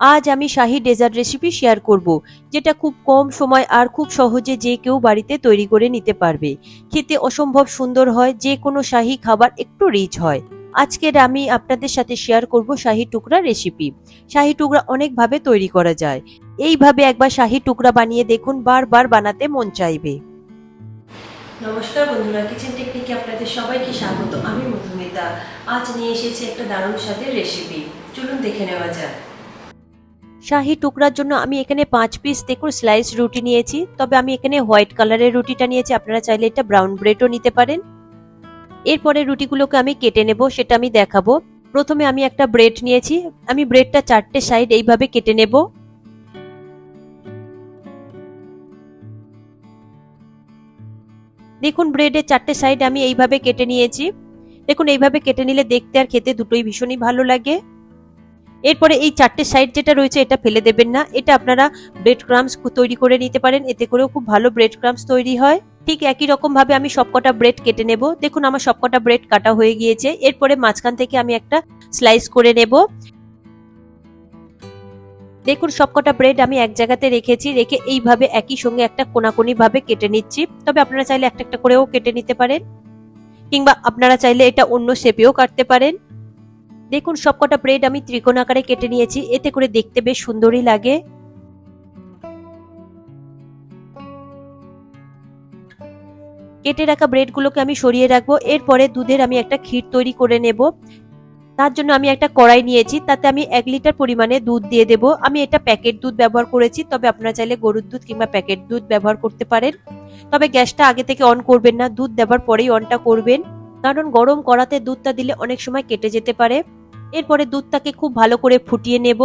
আজ আমি শাহি dessert recipe share করব, যেটা খুব কম সময় আর খুব সহজে যে কেউ বাড়িতে তৈরি করে নিতে পারবে। খেতে অসম্ভব সুন্দর হয়, যে কোনো শাহি খাবার একটু রিচ হয়। আজকের আমি আপনাদের সাথে শেয়ার করব শাহি টুকরা রেসিপি শাহি টুকরা অনেকভাবে তৈরি করা যায়। এইভাবে একবার শাহি টুকরা বানিয়ে দেখুন, বারবার বানাতে মন চাইবে। নমস্কার বন্ধুরা কিচেন টেকনিকে আপনাদের সবাইকে স্বাগত। আমি মধুমিতা। আজ নিয়ে এসেছি একটা দারুণ স্বাদের রেসিপি চলুন দেখে নেওয়া যাক। শাহি টুকরার জন্য আমি এখানে পাঁচ পিস দেখুন স্লাইস রুটি নিয়েছি। তবে আমি এখানে হোয়াইট কালারের রুটিটা নিয়েছি, আপনারা চাইলে এটা ব্রাউন ব্রেডও নিতে পারেন। এরপরে রুটিগুলোকে আমি কেটে নেব, সেটা আমি দেখাবো। প্রথমে আমি একটা ব্রেড নিয়েছি, আমি ব্রেডটা চারটে সাইড এইভাবে কেটে নেব। দেখুন ব্রেডের চারটে সাইড আমি এইভাবে কেটে নিয়েছি। দেখুন এইভাবে কেটে নিলে দেখতে আর খেতে দুটোই ভীষণই ভালো লাগে। এরপরে এই চারটে সাইড যেটা রয়েছে, এটা ফেলে দেবেন না। এটা আপনারা ব্রেড ক্রামস তৈরি করে নিতে পারেন। এতে করেও খুব ভালো ব্রেড ক্রামস তৈরি হয়। ঠিক একই রকম ভাবে আমি সবকটা ব্রেড কেটে নেব। দেখুন, আমার সবকটা ব্রেড কাটা হয়ে গিয়েছে। এরপরে মাঝখান থেকে আমি একটা স্লাইস করে নেব। দেখুন, সবকটা ব্রেড আমি এক জায়গাতে রেখেছি। রেখে এইভাবে একই সঙ্গে একটা কোনাকুনি ভাবে কেটে নিচ্ছি। তবে আপনারা চাইলে একটা একটা করেও কেটে নিতে পারেন। কিংবা আপনারা চাইলে এটা অন্য শেপেও কাটতে পারেন। দেখুন, সবকটা ব্রেড আমি ত্রিকোণ আকারে কেটে নিয়েছি, এতে করে দেখতে বেশ সুন্দরই লাগে। কেটে রাখা ব্রেডগুলোকে আমি সরিয়ে রাখব, এরপরে দুধের আমি একটা ক্ষীর তৈরি করে নেব। তার জন্য আমি একটা কড়াই নিয়েছি, তাতে আমি এক লিটার পরিমাণে দুধ দিয়ে দেব। আমি এটা প্যাকেট দুধ ব্যবহার করেছি, তবে আপনারা চাইলে গরুর দুধ কিংবা প্যাকেট দুধ ব্যবহার করতে পারেন। তবে গ্যাসটা আগে থেকে অন করবেন না, দুধ দেওয়ার পরেই অনটা করবেন। কারণ গরম কড়াতে দুধটা দিলে অনেক সময় কেটে যেতে পারে। এরপরে দুধটাকে খুব ভালো করে ফুটিয়ে নেব।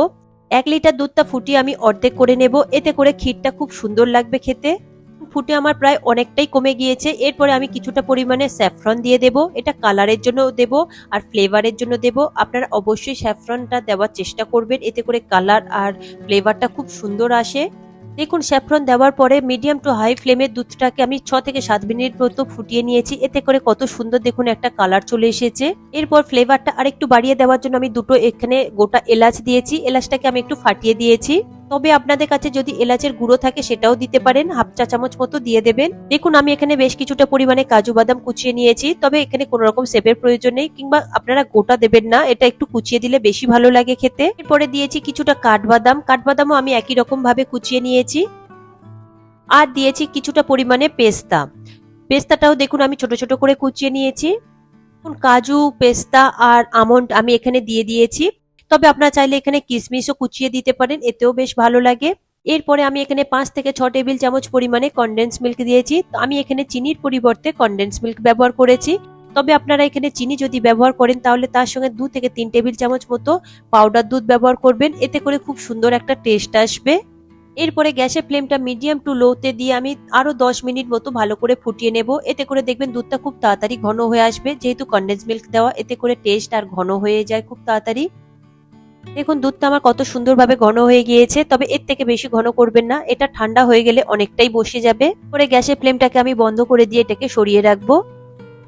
এক লিটার দুধটা ফুটিয়ে আমি অর্ধেক করে নেব। এতে করে ক্ষীরটা খুব সুন্দর লাগবে খেতে। ফুটে আমার প্রায় অনেকটাই কমে গিয়েছে। এরপরে আমি কিছুটা পরিমাণে স্যাফরন দিয়ে দেব। এটা কালারের জন্য দেব আর ফ্লেভারের জন্য দেব। আপনারা অবশ্যই স্যাফরনটা দেওয়ার চেষ্টা করবেন। এতে করে কালার আর ফ্লেভারটা খুব সুন্দর আসে। দেখুন, স্যাফরন দেওয়ার পরে মিডিয়াম টু হাই ফ্লেমের দুধটাকে আমি ছ থেকে সাত মিনিট মতো ফুটিয়ে নিয়েছি। এতে করে কত সুন্দর দেখুন একটা কালার চলে এসেছে। এরপর ফ্লেভারটা আরেকটু বাড়িয়ে দেওয়ার জন্য আমি দুটো এখানে গোটা এলাচ দিয়েছি। এলাচটাকে আমি একটু ফাটিয়ে দিয়েছি। তবে আপনাদের কাছে যদি এলাচের গুঁড়ো থাকে সেটাও দিতে পারেন। হাফ চা চামচ মতো দিয়ে দেবেন। দেখুন, আমি এখানে বেশ কিছুটা পরিমাণে কাজু বাদাম কুচিয়ে নিয়েছি। তবে এখানে কোনো রকম সেপের প্রয়োজন নেই কিংবা আপনারা গোটা দেবেন না। এটা একটু কুচিয়ে দিলে বেশি ভালো লাগে খেতে। এরপরে দিয়েছি কিছুটা কাঠবাদাম। কাঠবাদামও আমি একই রকম ভাবে কুচিয়ে নিয়েছি। আর দিয়েছি কিছুটা পরিমাণে পেস্তা। পেস্তাটাও দেখুন, আমি ছোট ছোট করে কুচিয়ে নিয়েছি। কাজু, পেস্তা আর আমন্ড আমি এখানে দিয়ে দিয়েছি। তবে আপনারা চাইলে এখানে কিশমিশও কুচিয়ে দিতে পারেন, এতেও বেশ ভালো লাগে। এরপরে আমি এখানে পাঁচ থেকে ছ টেবিল চামচ পরিমাণে কনডেন্স মিল্ক দিয়েছি। আমি এখানে চিনির পরিবর্তে কনডেন্স মিল্ক ব্যবহার করেছি। তবে আপনারা এখানে চিনি যদি ব্যবহার করেন, তাহলে তার সঙ্গে দু থেকে তিন টেবিল চামচ মতো পাউডার দুধ ব্যবহার করবেন। এতে করে খুব সুন্দর একটা টেস্ট আসবে। এরপরে গ্যাসের ফ্লেমটা মিডিয়াম টু লোতে দিয়ে আমি আরও দশ মিনিট মতো ভালো করে ফুটিয়ে নেব। এতে করে দেখবেন দুধটা খুব তাড়াতাড়ি ঘন হয়ে আসবে। যেহেতু কনডেন্স মিল্ক দেওয়া, এতে করে টেস্ট আর ঘন হয়ে যায় খুব তাড়াতাড়ি। দেখুন, দুধটা আমার কত সুন্দরভাবে ঘন হয়ে গিয়েছে, তবে এর থেকে বেশি ঘন করবেন না। এটা ঠান্ডা হয়ে গেলে অনেকটাই বসে যাবে। পরে গ্যাসের ফ্লেমটাকে আমি বন্ধ করে দিয়ে এটাকে সরিয়ে রাখব।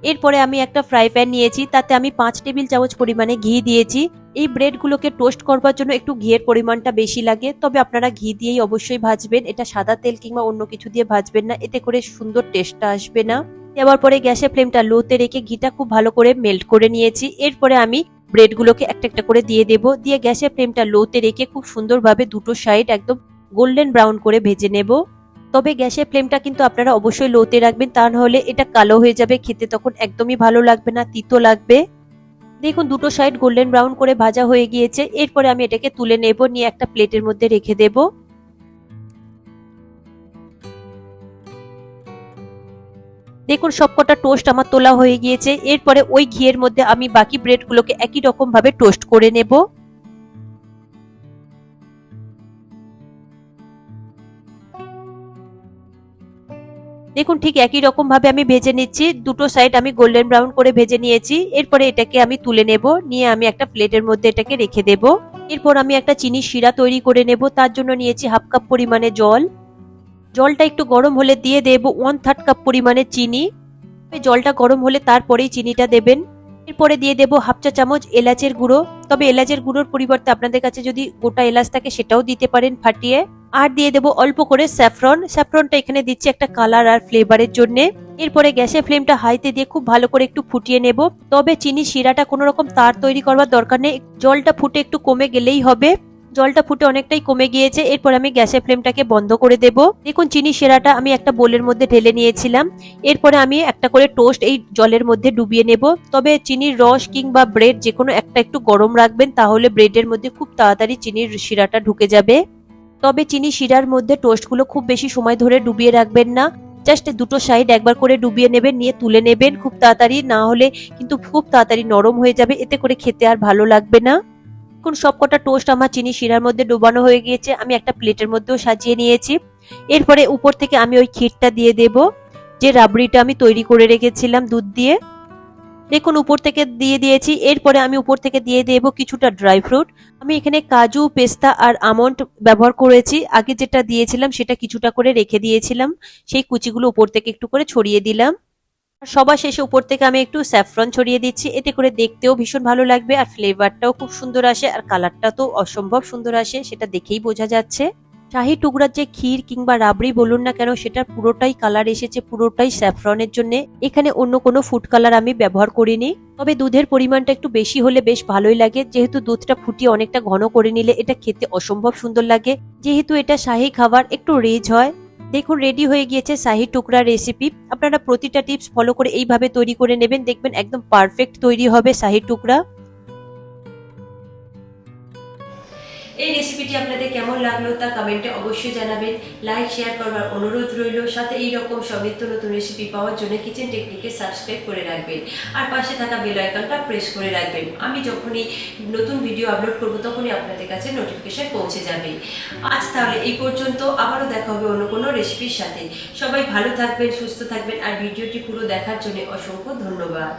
এরপরে আমি একটা ফ্রাই প্যান নিয়েছি, তাতে আমি পাঁচ টেবিল চামচ পরিমাণে ঘি দিয়েছি। এই ব্রেডগুলোকে টোস্ট করবার জন্য একটু ঘিয়ের পরিমাণটা বেশি লাগে, তবে আপনারা ঘি দিয়েই অবশ্যই ভাজবেন। এটা সাদা তেল কিংবা অন্য কিছু দিয়ে ভাজবেন না, এতে করে সুন্দর টেস্টটা আসবে না। দেওয়ার পরে গ্যাসের ফ্লেমটা লোতে রেখে ঘিটা খুব ভালো করে মেল্ট করে নিয়েছি। এরপরে আমি ব্রেডগুলোকে একটা একটা করে দিয়ে দেব। দিয়ে গ্যাসের ফ্লেমটা লোতে রেখে খুব সুন্দরভাবে দুটো সাইড একদম গোল্ডেন ব্রাউন করে ভেজে নেব। তবে গ্যাসের ফ্লেমটা কিন্তু আপনারা অবশ্যই লোতে রাখবেন, তা নাহলে এটা কালো হয়ে যাবে, খেতে তখন একদমই ভালো লাগবে না, তিতো লাগবে। দেখুন, দুটো সাইড গোল্ডেন ব্রাউন করে ভাজা হয়ে গিয়েছে। এরপরে আমি এটাকে তুলে নেব, নিয়ে একটা প্লেটের মধ্যে রেখে দেব। দেখুন, সবকটা টোস্ট আমার তোলা হয়ে গিয়েছে। এরপরে ওই ঘিয়ের মধ্যে আমি বাকি ব্রেডগুলোকে একই রকম ভাবে টোস্ট করে নেব। দেখুন, ঠিক একই রকম ভাবে আমি ভেজে নিচ্ছি। দুটো সাইড আমি গোল্ডেন ব্রাউন করে ভেজে নিয়েছি। এরপরে এটাকে আমি তুলে নেব। নিয়ে আমি একটা প্লেটের মধ্যে এটাকে রেখে দেব। এরপর আমি একটা চিনি শিরা তৈরি করে নেব। তার জন্য নিয়েছি হাফ কাপ পরিমাণে জল। জলটা একটু গরম হলে দিয়ে দেব ওয়ান থার্ড কাপ পরিমাণে চিনি। জলটা গরম হলে তারপরেই চিনিটা দেবেন। এরপরে দিয়ে দেব হাফ চা চামচ এলাচের গুঁড়ো। তবে এলাচের গুঁড়োর পরিবর্তে আপনাদের কাছে যদি গোটা এলাচ থাকে সেটাও দিতে পারেন ফাটিয়ে। আর দিয়ে দেবো অল্প করে স্যাফরন। স্যাফরনটা এখানে দিচ্ছি একটা কালার আর ফ্লেভারের জন্য। এরপরে গ্যাসের ফ্লেমটা হাইতে দিয়ে খুব ভালো করে একটু ফুটিয়ে নেব। তবে চিনি শিরাটা কোনো রকম তার তৈরি করবার দরকার নেই। জলটা ফুটে একটু কমে গেলেই হবে। জলটা ফুটে অনেকটাই কমে গিয়েছে, এরপর আমি গ্যাসের ফ্লেমটাকে বন্ধ করে দেব। দেখুন, চিনি শিরাটা আমি একটা বোলের মধ্যে ঢেলে নিয়েছিলাম। এরপরে আমি একটা করে টোস্ট এই জলের মধ্যে ডুবিয়ে নেব। তবে চিনির রস কিংবা ব্রেড যে কোনো একটা একটু গরম রাখবেন, তাহলে ব্রেডের মধ্যে খুব তাড়াতাড়ি চিনির শিরাটা ঢুকে যাবে। তবে চিনি শিরার মধ্যে টোস্টগুলো খুব বেশি সময় ধরে ডুবিয়ে রাখবেন না। জাস্ট দুটো সাইড একবার করে ডুবিয়ে নেবেন, নিয়ে তুলে নেবেন খুব তাড়াতাড়ি, না হলে কিন্তু খুব তাড়াতাড়ি নরম হয়ে যাবে, এতে করে খেতে আর ভালো লাগবে না। এখন সবকটা টোস্ট আমার চিনি শিরার মধ্যে ডোবানো হয়ে গিয়েছে, আমি একটা প্লেটের মধ্যেও সাজিয়ে নিয়েছি। এরপরে উপর থেকে আমি ওই ক্ষীরটা দিয়ে দেব, যে রাবড়িটা আমি তৈরি করে রেখেছিলাম দুধ দিয়ে। দেখুন, উপর থেকে দিয়ে দিয়েছি, এরপরে আমি উপর থেকে দিয়ে দেব কিছুটা ড্রাই ফ্রুট। আমি এখানে কাজু, পেস্তা আর আমন্ড ব্যবহার করেছি, আগে যেটা দিয়েছিলাম সেটা কিছুটা করে রেখে দিয়েছিলাম, সেই কুচিগুলো উপর থেকে একটু করে ছড়িয়ে দিলাম। সবার শেষে উপর থেকে আমি একটু স্যাফরন ছড়িয়ে দিচ্ছি। এতে করে দেখতেও ভীষণ ভালো লাগবে আর ফ্লেভারটাও খুব সুন্দর আসে আর কালারটা তো অসম্ভব সুন্দর আসে, সেটা দেখেই বোঝা যাচ্ছে। শাহি টুকরার যে ক্ষীর কিংবা রাবড়ি বলুন না কেন সেটা পুরোটাই কালার এসেছে, পুরোটাই স্যাফরনের জন্য। এখানে অন্য কোনো ফুড কালার আমি ব্যবহার করিনি, তবে দুধের পরিমাণটা একটু বেশি হলে বেশ ভালোই লাগে। যেহেতু দুধটা ফুটিয়ে অনেকটা ঘন করে নিলে এটা খেতে অসম্ভব সুন্দর লাগে। যেহেতু এটা শাহি খাবার, একটু রেজ হয় দেখুন রেডি হয়ে গিয়েছে শাহি টুকরা রেসিপি আপনারা প্রতিটা টিপস ফলো করে এইভাবে তৈরি করে নেবেন। দেখবেন একদম পারফেক্ট তৈরি হবে শাহি টুকরা। এই রেসিপিটি আপনাদের কেমন লাগল তা কমেন্টে অবশ্যই জানাবেন। লাইক শেয়ার করবার অনুরোধ রইল। সাথে এই রকম সব নিত্য নতুন রেসিপি পাওয়ার জন্য কিচেন টেকনিকে সাবস্ক্রাইব করে রাখবেন। আর পাশে থাকা বেল আইকনটা প্রেস করে রাখবেন। আমি যখনই নতুন ভিডিও আপলোড করব তখনই আপনাদের কাছে নোটিফিকেশন পৌঁছে যাবে। আজ তাহলে এই পর্যন্ত। আবারও দেখা হবে অন্য কোনো রেসিপির সাথে। সবাই ভালো থাকবেন, সুস্থ থাকবেন। আর ভিডিওটি পুরো দেখার জন্য অসংখ্য ধন্যবাদ।